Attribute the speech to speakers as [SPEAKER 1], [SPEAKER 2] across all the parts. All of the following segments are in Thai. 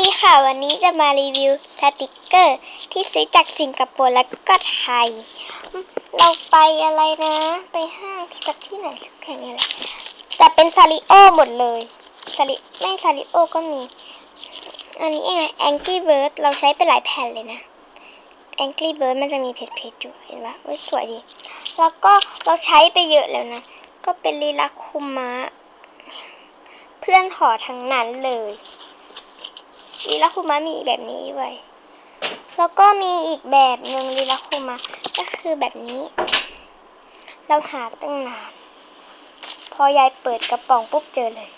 [SPEAKER 1] ดีค่ะ วันนี้จะมารีวิวสติกเกอร์ ที่ซื้อจากสิงคโปร์แล้วก็ไทย เราไปอะไรนะ ไปห้างสักที่ไหนสักแห่งนี่แหละแต่เป็นซาริโอหมดเลยซาริไม่ซาริโอก็มี อันนี้เองแองกี้เบิร์ดเราใช้ไปหลายแผ่นเลยนะแองกี้เบิร์ดมันจะมีเพจๆอยู่เห็นปะว้ยสวยดี แล้วก็เราใช้ไปเยอะแล้วนะ ก็เป็นลีลาคุมะเพื่อนหอทั้งนั้นเลย ลีลาคุมะมีอีกแบบนี้ด้วยแล้วก็มีอีกแบบหนึ่งลีลาคุมะก็คือแบบนี้ เราหาตั้งนาน พอยายเปิดกระป๋องปุ๊บเจอเลย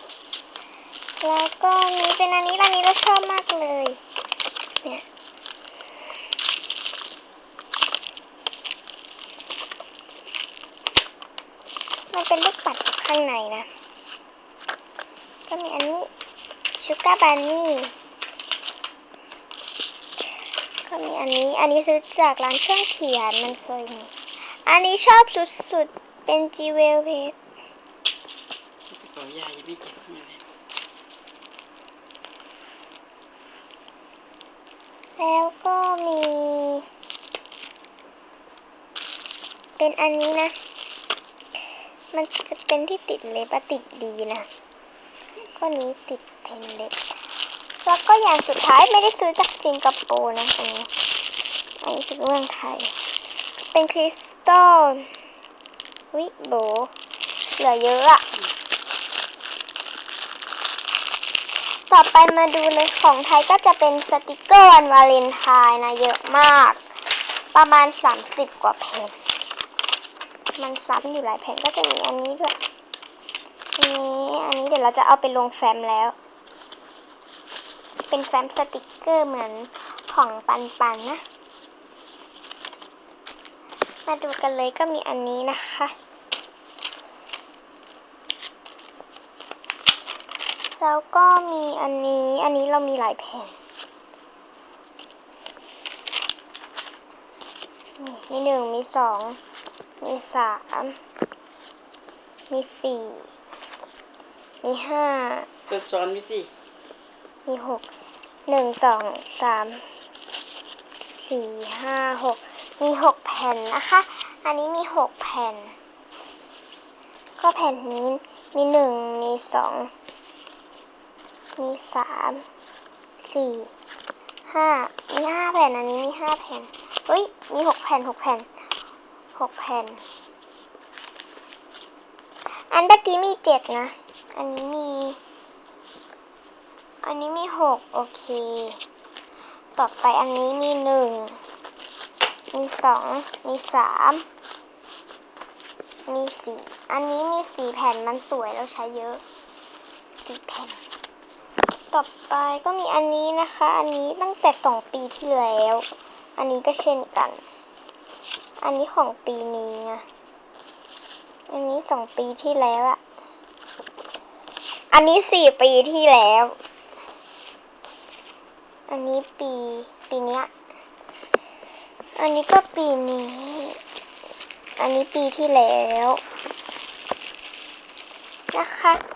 [SPEAKER 1] แล้วก็นี้เป็นอันนี้ร้านนี้เราชอบมากเลยเนี่ยมันเป็นลูกปัดข้างในนะ ก็มีอันนี้ชูการ์บานี่ ก็มีอันนี้ อันนี้ซื้อจากร้านเครื่องเขียนมันเคยมี อันนี้ชอบสุดๆ เป็นจีเวลเพจ
[SPEAKER 2] ขอยาอย่าไปเก็บมาเลย
[SPEAKER 1] แล้วก็มี เป็นอันนี้นะ มันจะเป็นที่ติดเล็บอะติดดีนะก็นี้ติดเพนเล็บ แล้วก็อย่างสุดท้ายไม่ได้ซื้อจากสิงคโปร์นะอันนี้อันนี้ซื้อเมืองไทย เป็นคริสตัลวิโบเหลือเยอะอะต่อไปมาดูเลยของไทยก็จะเป็นสติกเกอร์วันวาเลนไทน์นะเยอะมาก ประมาณ 30 กว่าแผ่น มันซ้ำอยู่หลายแผ่นก็จะมีอันนี้ด้วย อันนี้ อันนี้เดี๋ยวเราจะเอาไปลงแฟ้มแล้ว เป็นแฟ้มสติกเกอร์เหมือนของปันปันนะ มาดูกันเลยก็มีอันนี้นะคะ แล้วก็มีอันนี้ อันนี้เรามีหลายแผ่น นี่มีหนึ่งมีสอง มีสาม มีสี่ มีห้า
[SPEAKER 2] จะซ้อนวิธี
[SPEAKER 1] มีหก หนึ่งสองสามสี่ห้าหกมีหกแผ่นนะคะ อันนี้มีหกแผ่น ก็แผ่นนี้มีหนึ่งมีสองมีสามสี่ห้ามีห้าแผ่นอันนี้มีห้าแผ่นเฮ้ยมีหกแผ่นหกแผ่นหกแผ่น อันเมื่อกี้มีเจ็ดนะ อันนี้มี อันนี้มีหกโอเค ต่อไปอันนี้มีหนึ่ง มีสอง มีสาม มีสี่ อันนี้มีสี่แผ่นมันสวยแล้วใช้เยอะสี่แผ่น ต่อไปก็มีอันนี้นะคะ อันนี้ตั้งแต่สองปีที่แล้ว อันนี้ก็เช่นกัน อันนี้ของปีนี้นะอันนี้สองปีที่แล้วอะอันนี้สี่ปีที่แล้ว อันนี้ปีปีเนี้ย อันนี้ก็ปีนี้ อันนี้ปีที่แล้วนะคะ